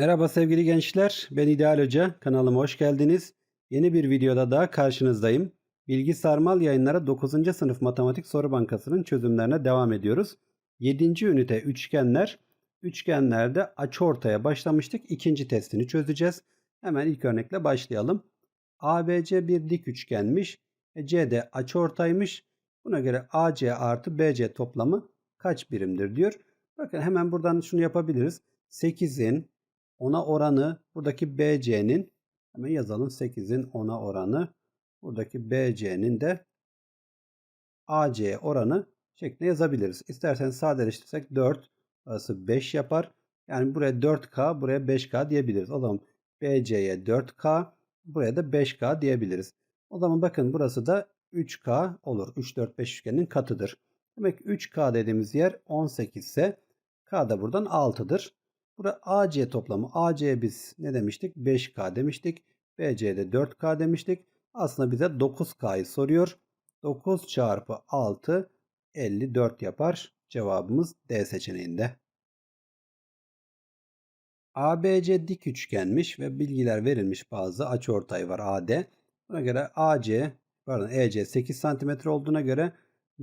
Merhaba sevgili gençler, ben İdeal Hoca. Kanalıma hoş geldiniz. Yeni bir videoda daha karşınızdayım. Bilgi Sarmal Yayınları 9. sınıf matematik soru bankasının çözümlerine devam ediyoruz. 7. ünite üçgenler. Üçgenlerde açıortaya başlamıştık. İkinci testini çözeceğiz. Hemen ilk örnekle başlayalım. ABC bir dik üçgenmiş. E, CD açıortaymış. Buna göre AC artı BC toplamı kaç birimdir diyor. Bakın hemen buradan şunu yapabiliriz. 8'in 10'a oranı buradaki BC'nin hemen yazalım 8'in 10'a oranı buradaki BC'nin de AC oranı şeklinde yazabiliriz. İsterseniz sadeleştirsek 4 arası 5 yapar. Yani buraya 4K buraya 5K diyebiliriz. O zaman BC'ye 4K buraya da 5K diyebiliriz. O zaman bakın burası da 3K olur. 3, 4, 5 üçgenin katıdır. Demek ki 3K dediğimiz yer 18 ise K da buradan 6'dır. Burada AC toplamı. AC biz ne demiştik? 5K demiştik. BC'de 4K demiştik. Aslında bize 9K'yı soruyor. 9 çarpı 6 54 yapar. Cevabımız D seçeneğinde. ABC dik üçgenmiş ve bilgiler verilmiş bazı açıortay var AD. Buna göre AC pardon EC 8 cm olduğuna göre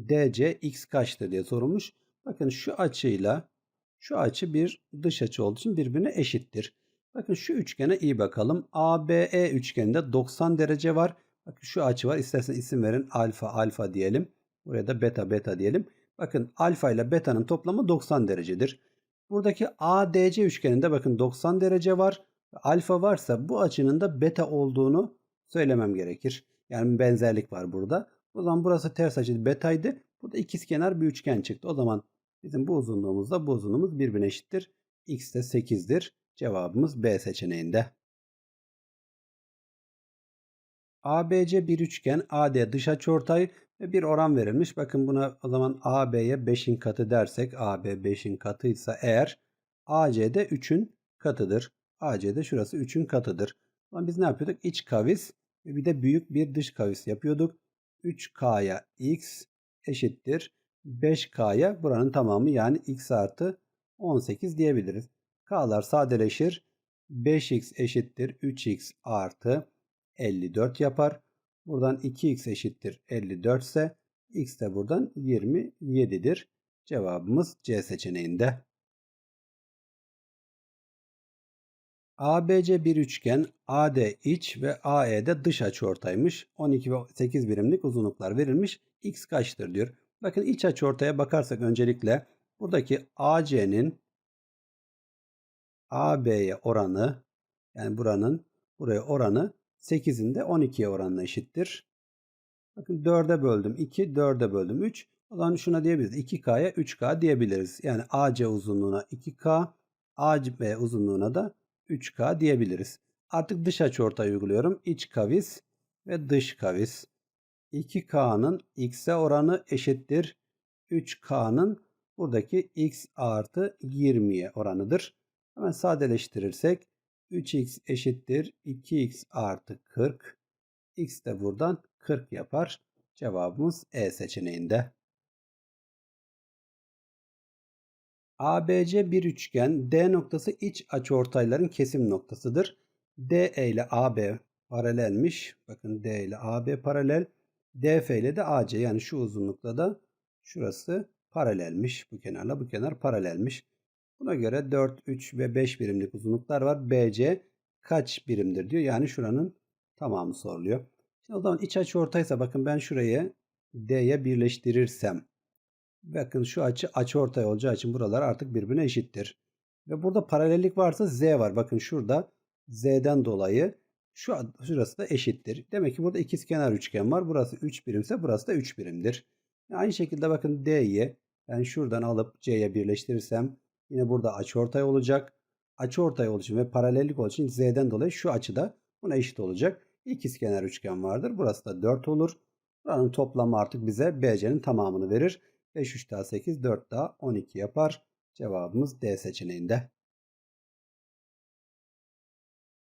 DC x kaçtır diye sorulmuş. Bakın şu açıyla şu açı bir dış açı olduğu için birbirine eşittir. Bakın şu üçgene iyi bakalım. ABE üçgeninde 90 derece var. Bakın şu açı var. İsterseniz isim verin. Alfa alfa diyelim. Buraya da beta beta diyelim. Bakın alfa ile beta'nın toplamı 90 derecedir. Buradaki ADC üçgeninde bakın 90 derece var. Alfa varsa bu açının da beta olduğunu söylemem gerekir. Yani benzerlik var burada. O zaman burası ters açı betaydı. Burada ikizkenar bir üçgen çıktı. O zaman Bizim bu uzunluğumuzla bu uzunluğumuz birbirine eşittir. X de 8'dir. Cevabımız B seçeneğinde. ABC bir üçgen, AD dış açıortay ve bir oran verilmiş. Bakın buna o zaman AB'ye 5'in katı dersek AB 5'in katıysa eğer AC de 3'ün katıdır. AC de şurası 3'ün katıdır. Ama biz ne yapıyorduk? İç kavis ve bir de büyük bir dış kavis yapıyorduk. 3K'ya X eşittir 5K'ya buranın tamamı yani x artı 18 diyebiliriz. K'lar sadeleşir. 5x eşittir 3x artı 54 yapar. Buradan 2x eşittir 54 ise x de buradan 27'dir. Cevabımız C seçeneğinde. ABC bir üçgen, AD iç ve AE de dış açıortaymış. 12 ve 8 birimlik uzunluklar verilmiş. X kaçtır diyor. Bakın iç açı ortaya bakarsak öncelikle buradaki AC'nin AB'ye oranı yani buranın buraya oranı 8'in de 12'ye oranına eşittir. Bakın 4'e böldüm 2, 4'e böldüm 3. O zaman şuna diyebiliriz. 2K'ya 3K diyebiliriz. Yani AC uzunluğuna 2K, AB uzunluğuna da 3K diyebiliriz. Artık dış açıortay uyguluyorum. İç kavis ve dış kavis. 2K'nın X'e oranı eşittir. 3K'nın buradaki X artı 20'ye oranıdır. Hemen sadeleştirirsek 3X eşittir 2X artı 40. X de buradan 40 yapar. Cevabımız E seçeneğinde. ABC bir üçgen D noktası iç açıortayların kesim noktasıdır. DE ile AB paralelmiş. Bakın D ile AB paralel. DF ile de AC yani şu uzunlukta da şurası paralelmiş. Bu kenarla bu kenar paralelmiş. Buna göre 4, 3 ve 5 birimlik uzunluklar var. BC kaç birimdir diyor. Yani şuranın tamamı soruluyor. Şimdi o zaman iç açı ortaysa bakın ben şurayı D'ye birleştirirsem bakın şu açı açı ortay olacağı için buralar artık birbirine eşittir. Ve burada paralellik varsa Z var. Bakın şurada Z'den dolayı şu şurası da eşittir. Demek ki burada ikizkenar üçgen var. Burası 3 birimse burası da 3 birimdir. Aynı şekilde bakın D'yi ben şuradan alıp C'ye birleştirirsem yine burada açıortay olacak. Açıortay olduğu için ve paralellik olduğu için Z'den dolayı şu açıda buna eşit olacak. İkizkenar üçgen vardır. Burası da 4 olur. Buranın toplamı artık bize BC'nin tamamını verir. 5 3 daha 8 4 daha 12 yapar. Cevabımız D seçeneğinde.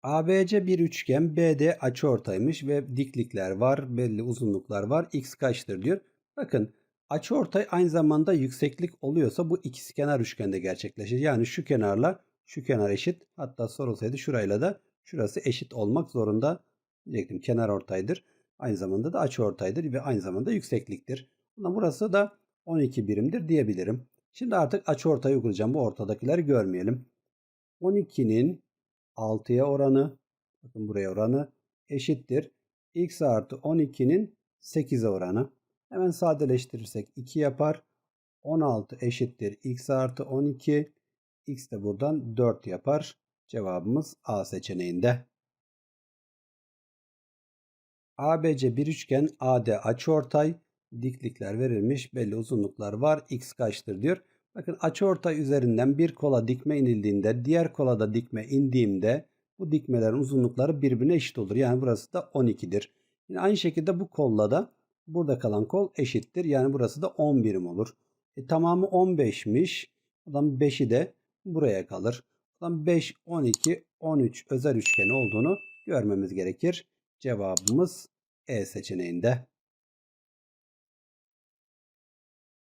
ABC bir üçgen BD açıortaymış ve diklikler var, belli uzunluklar var. X kaçtır diyor. Bakın açıortay aynı zamanda yükseklik oluyorsa bu ikizkenar üçgende gerçekleşir. Yani şu kenarla şu kenar eşit. Hatta sorulsaydı şurayla da şurası eşit olmak zorunda. Diyecektim kenar ortaydır. Aynı zamanda da açı ortaydır ve aynı zamanda yüksekliktir. Buna burası da 12 birimdir diyebilirim. Şimdi artık açı ortayı uygulayacağım. Bu ortadakileri görmeyelim. 12'nin 6'ya oranı bakın buraya oranı eşittir. x artı 12'nin 8'e oranı. Hemen sadeleştirirsek 2 yapar. 16 eşittir x artı 12. x de buradan 4 yapar. Cevabımız A seçeneğinde. ABC bir üçgen AD açıortay diklikler verilmiş belli uzunluklar var x kaçtır diyor. Bakın açıortay üzerinden bir kola dikme inildiğinde diğer kola da dikme indiğimde bu dikmelerin uzunlukları birbirine eşit olur. Yani burası da 12'dir. Yine aynı şekilde bu kolla da burada kalan kol eşittir. Yani burası da 10 birim olur. E, tamamı 15'miş. O zaman 5'i de buraya kalır. Zaman 5, 12, 13 özel üçgeni olduğunu görmemiz gerekir. Cevabımız E seçeneğinde.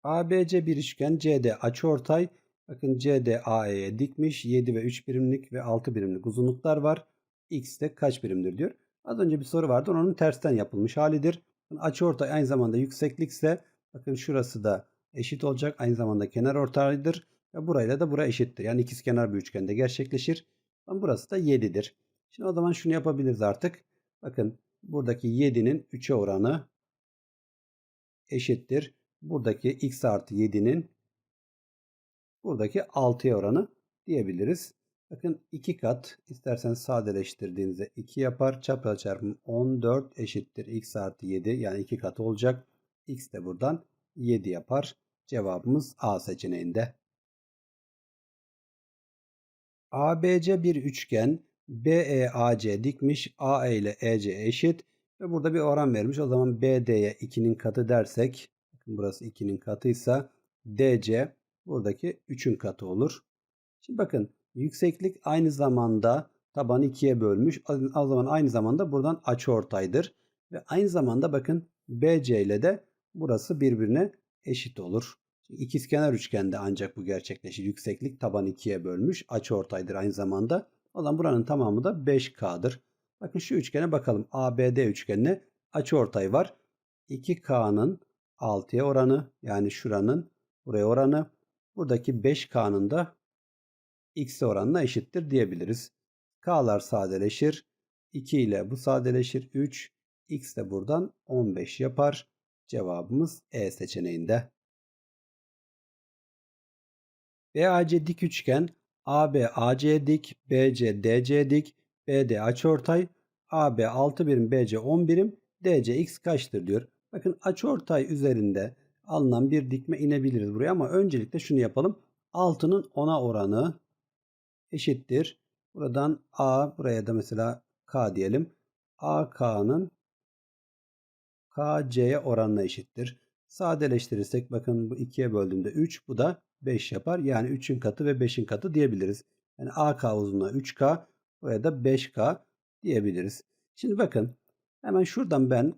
ABC bir üçgen CD açıortay. Bakın CD AE'ye dikmiş. 7 ve 3 birimlik ve 6 birimlik uzunluklar var. X de kaç birimdir diyor. Az önce bir soru vardı. Onun tersten yapılmış halidir. Açıortay aynı zamanda yükseklikse bakın şurası da eşit olacak. Aynı zamanda kenar ortaydır. Ve burayla da bura eşittir. Yani ikizkenar bir üçgende gerçekleşir. Burası da 7'dir. Şimdi o zaman şunu yapabiliriz artık. Bakın buradaki 7'nin 3'e oranı eşittir. Buradaki x artı 7'nin buradaki 6'ya oranı diyebiliriz. Bakın 2 kat isterseniz sadeleştirdiğinizde 2 yapar. Çapraz çarpım 14 eşittir x artı 7 yani 2 kat olacak. x de buradan 7 yapar. Cevabımız A seçeneğinde. ABC bir üçgen BEAC dikmiş. AE ile EC eşit. Ve burada bir oran vermiş. O zaman BD'ye 2'nin katı dersek bakın burası 2'nin katıysa DC buradaki 3'ün katı olur. Şimdi bakın yükseklik aynı zamanda tabanı 2'ye bölmüş. O zaman aynı zamanda buradan açıortaydır. Ve aynı zamanda bakın BC ile de burası birbirine eşit olur. İkizkenar üçgende ancak bu gerçekleşir. Yükseklik taban 2'ye bölmüş. Açıortaydır aynı zamanda. O zaman buranın tamamı da 5K'dır. Bakın şu üçgene bakalım. ABD üçgenine açıortay var. 2K'nın 6'ya oranı yani şuranın buraya oranı. Buradaki 5K'nın da X oranına eşittir diyebiliriz. K'lar sadeleşir. 2 ile bu sadeleşir. 3. X de buradan 15 yapar. Cevabımız E seçeneğinde. BAC dik üçgen AB AC dik, BC DC dik, BD açıortay, AB 6 birim, BC 10 birim, DC x kaçtır diyor. Bakın açıortay üzerinde alınan bir dikme inebiliriz buraya ama öncelikle şunu yapalım. 6'nın 10'a oranı eşittir. Buradan A buraya da mesela K diyelim. AK'nın KC'ye oranına eşittir. Sadeleştirirsek bakın bu 2'ye böldüğümde 3 bu da 5 yapar. Yani 3'ün katı ve 5'in katı diyebiliriz. Yani AK uzunluğu 3K buraya da 5K diyebiliriz. Şimdi bakın hemen şuradan ben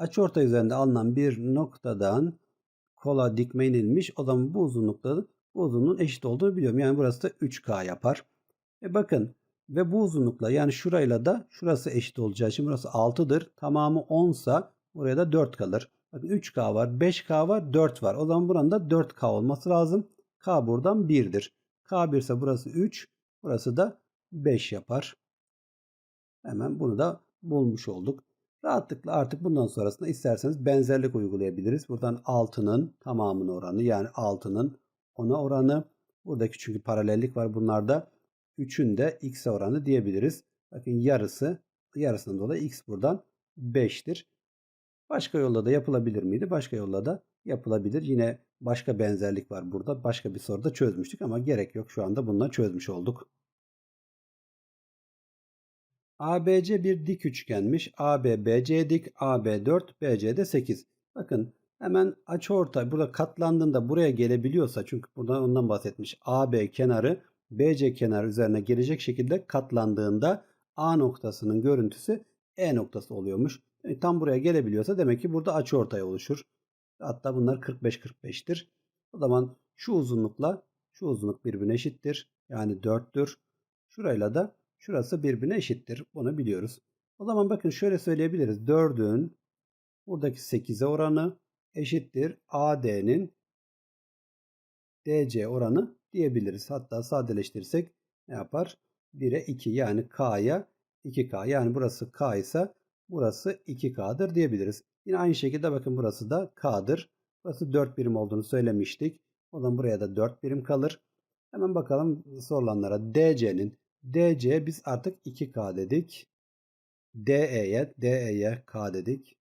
açıortay üzerinde alınan bir noktadan kola dikme inilmiş. O zaman bu uzunlukta bu uzunluğun eşit olduğunu biliyorum. Yani burası da 3K yapar. E bakın ve bu uzunlukla yani şurayla da şurası eşit olacağı için burası 6'dır. Tamamı 10 sa buraya da 4 kalır. Bakın 3K var, 5K var, 4 var. O zaman buranın da 4K olması lazım. K buradan 1'dir. K 1 ise burası 3, burası da 5 yapar. Hemen bunu da bulmuş olduk. Rahatlıkla artık bundan sonrasında isterseniz benzerlik uygulayabiliriz. Buradan 6'nın tamamının oranı yani 6'nın 10'a oranı. Buradaki çünkü paralellik var bunlarda. 3'ün de x'e oranı diyebiliriz. Bakın yarısı yarısından dolayı x buradan 5'tir. Başka yolla da yapılabilir miydi? Başka yolla da yapılabilir. Yine başka benzerlik var burada. Başka bir soruda çözmüştük ama gerek yok. Şu anda bununla çözmüş olduk. ABC bir dik üçgenmiş. AB BC dik, AB 4, BC de 8. Bakın hemen açıortay burada katlandığında buraya gelebiliyorsa çünkü burada ondan bahsetmiş. AB kenarı BC kenarı üzerine gelecek şekilde katlandığında A noktasının görüntüsü E noktası oluyormuş. E, tam buraya gelebiliyorsa demek ki burada açı ortaya oluşur. Hatta bunlar 45-45'tir. O zaman şu uzunlukla şu uzunluk birbirine eşittir. Yani 4'tür. Şurayla da şurası birbirine eşittir. Bunu biliyoruz. O zaman bakın şöyle söyleyebiliriz. 4'ün buradaki 8'e oranı eşittir. AD'nin DC oranı diyebiliriz. Hatta sadeleştirirsek ne yapar? 1'e 2 yani K'ya 2K. Yani burası K ise burası 2K'dır diyebiliriz. Yine aynı şekilde bakın burası da K'dır. Burası 4 birim olduğunu söylemiştik. O zaman buraya da 4 birim kalır. Hemen bakalım sorulanlara. DC'nin DC biz artık 2K dedik. DE'ye DE'ye K dedik.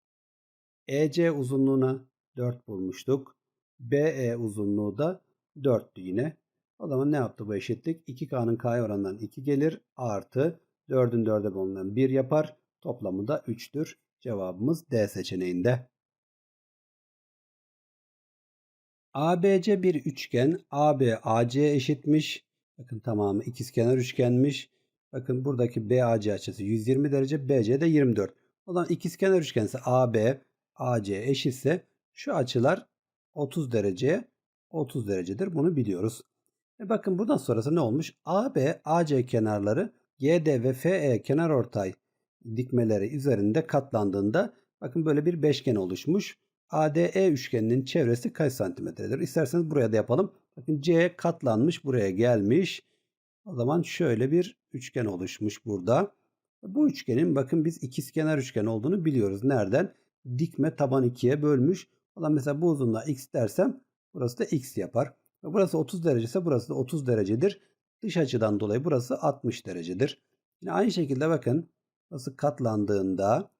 EC uzunluğuna 4 bulmuştuk. BE uzunluğu da 4'tü yine. O zaman ne yaptı bu eşitlik? 2K'nın K'ya oranından 2 gelir. Artı 4'ün 4'e bölünen 1 yapar. Toplamı da 3'tür. Cevabımız D seçeneğinde. ABC bir üçgen. AB AC eşitmiş. Bakın tamamı ikizkenar üçgenmiş. Bakın buradaki BAC açısı 120 derece. BC de 24. O zaman ikizkenar üçgense AB AC eşitse şu açılar 30 dereceye 30 derecedir. Bunu biliyoruz. E bakın buradan sonrası ne olmuş? AB, AC kenarları GD ve FE kenar ortay dikmeleri üzerinde katlandığında bakın böyle bir beşgen oluşmuş. ADE üçgeninin çevresi kaç santimetredir? İsterseniz buraya da yapalım. Bakın C katlanmış buraya gelmiş. O zaman şöyle bir üçgen oluşmuş burada. Bu üçgenin bakın biz ikizkenar üçgen olduğunu biliyoruz. Nereden? Dikme taban ikiye bölmüş. O zaman mesela bu uzunluğa x dersem burası da x yapar. Burası 30 derece ise burası da 30 derecedir. Dış açıdan dolayı burası 60 derecedir. Yine aynı şekilde bakın burası katlandığında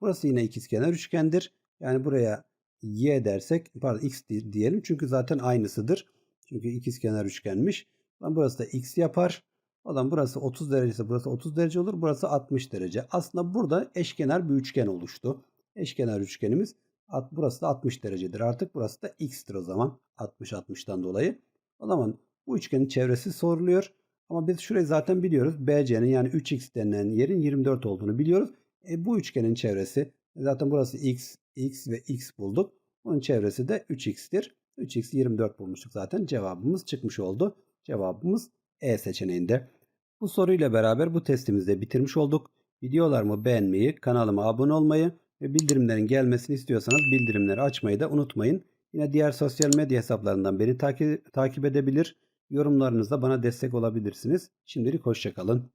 burası yine ikizkenar üçgendir. Yani buraya y dersek pardon x diyelim çünkü zaten aynısıdır. Çünkü ikizkenar üçgenmiş. Lan burası da x yapar. O zaman burası 30 derece ise burası 30 derece olur. Burası 60 derece. Aslında burada eşkenar bir üçgen oluştu. Eşkenar üçgenimiz burası da 60 derecedir. Artık burası da x'tir o zaman. 60-60'tan dolayı. O zaman bu üçgenin çevresi soruluyor. Ama biz şurayı zaten biliyoruz. BC'nin yani 3x denilen yerin 24 olduğunu biliyoruz. E, bu üçgenin çevresi zaten burası x, x ve x bulduk. Onun çevresi de 3x'tir. 3x 24 bulmuştuk zaten. Cevabımız çıkmış oldu. Cevabımız E seçeneğinde. Bu soruyla beraber bu testimizi de bitirmiş olduk. Videolarımı beğenmeyi, kanalıma abone olmayı ve bildirimlerin gelmesini istiyorsanız bildirimleri açmayı da unutmayın. Yine diğer sosyal medya hesaplarından beni takip, takip edebilir. Yorumlarınızda bana destek olabilirsiniz. Şimdilik hoşçakalın.